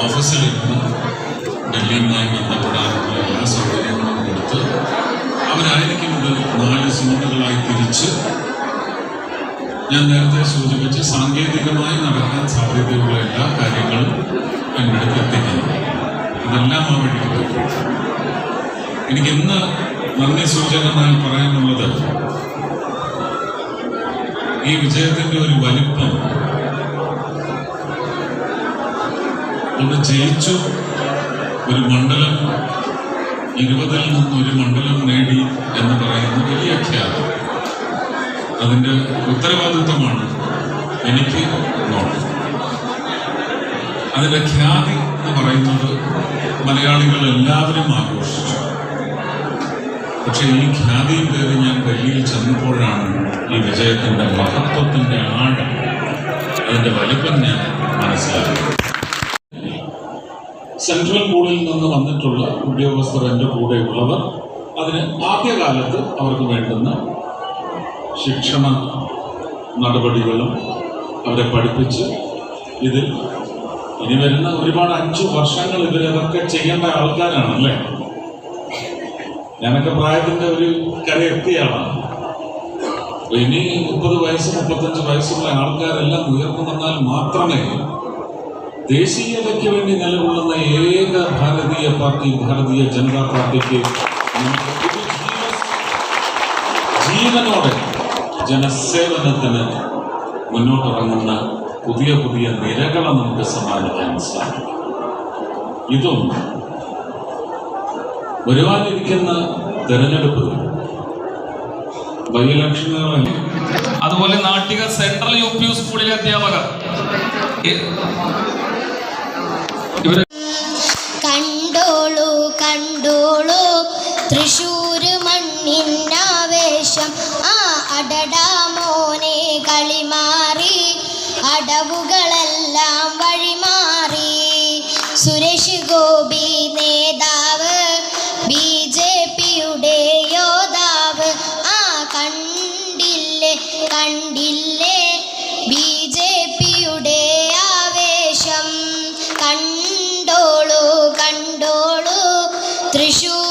ഓഫീസിലിരുന്ന് ഡൽഹിയുമായി ബന്ധപ്പെടാനുള്ള എല്ലാ സൗകര്യങ്ങളും കൊടുത്ത് അവരായിരിക്കുന്നത് നാല് സോണുകളായി തിരിച്ച് ഞാൻ നേരത്തെ സൂചിപ്പിച്ച് സാങ്കേതികമായി നടക്കാൻ സാധ്യതയുള്ള എല്ലാ കാര്യങ്ങളും എന്റെ അടുത്ത് എത്തിക്കുന്നു. ഇതെല്ലാം ആ വഴിക്ക് എനിക്കിന്ന് നന്ദി സൂചകമായി പറയാനുള്ളത് ഈ വിജയത്തിന്റെ ഒരു വലിപ്പം ഒന്ന് ജയിച്ചു ഒരു മണ്ഡലം ഇരുപതിൽ നിന്ന് ഒരു മണ്ഡലം നേടി എന്ന് പറയുന്ന വലിയ ഖ്യാതി. അതിന്റെ ഉത്തരവാദിത്വമാണ് എനിക്ക് നോട്ട്. അതിന്റെ ഖ്യാതി എന്ന് പറയുന്നത് മലയാളികൾ എല്ലാവരും ആഘോഷിച്ചു. പക്ഷെ ഈ ഖ്യാതിയും കയറി ഞാൻ ഡൽഹിയിൽ ചെന്നപ്പോഴാണ് ഈ വിജയത്തിന്റെ മഹത്വത്തിന്റെ ആഴം അതിന്റെ വലിപ്പം ഞാൻ സെൻട്രൽ ബോർഡിൽ നിന്ന് വന്നിട്ടുള്ള ഉദ്യോഗസ്ഥർ എന്റെ കൂടെയുള്ളവർ അതിന് ആദ്യകാലത്ത് അവർക്ക് വേണ്ടുന്ന ശിക്ഷണ നടപടികളും അവരെ പഠിപ്പിച്ച് ഇതിൽ ഇനി വരുന്ന ഒരുപാട് അഞ്ചു വർഷങ്ങൾ ഇവരതൊക്കെ ചെയ്യേണ്ട ആൾക്കാരാണല്ലേ ഞാനൊക്കെ പ്രായത്തിന്റെ ഒരു കരയെത്തിയാണ്. അപ്പൊ ഇനി മുപ്പത് വയസ്സ് മുപ്പത്തഞ്ച് വയസ്സുള്ള ആൾക്കാരെല്ലാം ഉയർന്നു വന്നാൽ മാത്രമേ ദേശീയതയ്ക്ക് വേണ്ടി നിലകൊള്ളുന്ന ഏക ഭാരതീയ പാർട്ടി ഭാരതീയ ജനതാ പാർട്ടിക്ക് ജീവനോടെ ജനസേവനത്തിന് മുന്നോട്ടിറങ്ങുന്ന പുതിയ പുതിയ നിരകളെ നമുക്ക് സമ്മാനിക്കാൻ സാധിക്കും. ഇതും വരുവാനിരിക്കുന്ന തെരഞ്ഞെടുപ്പ് ബൈ അതുപോലെ നാട്ടിക സെൻട്രൽ യു പി സ്കൂളിലെ അധ്യാപകർ. സുരേഷ് ഗോപി നേതാവ് ബി ജെ പിയുടെ യോദ്ധാവ്. ആ കണ്ടില്ലേ കണ്ടില്ലേ? ബി ജെ പിയുടെ ആവേശം. കണ്ടോളൂ കണ്ടോളൂ. തൃശൂർ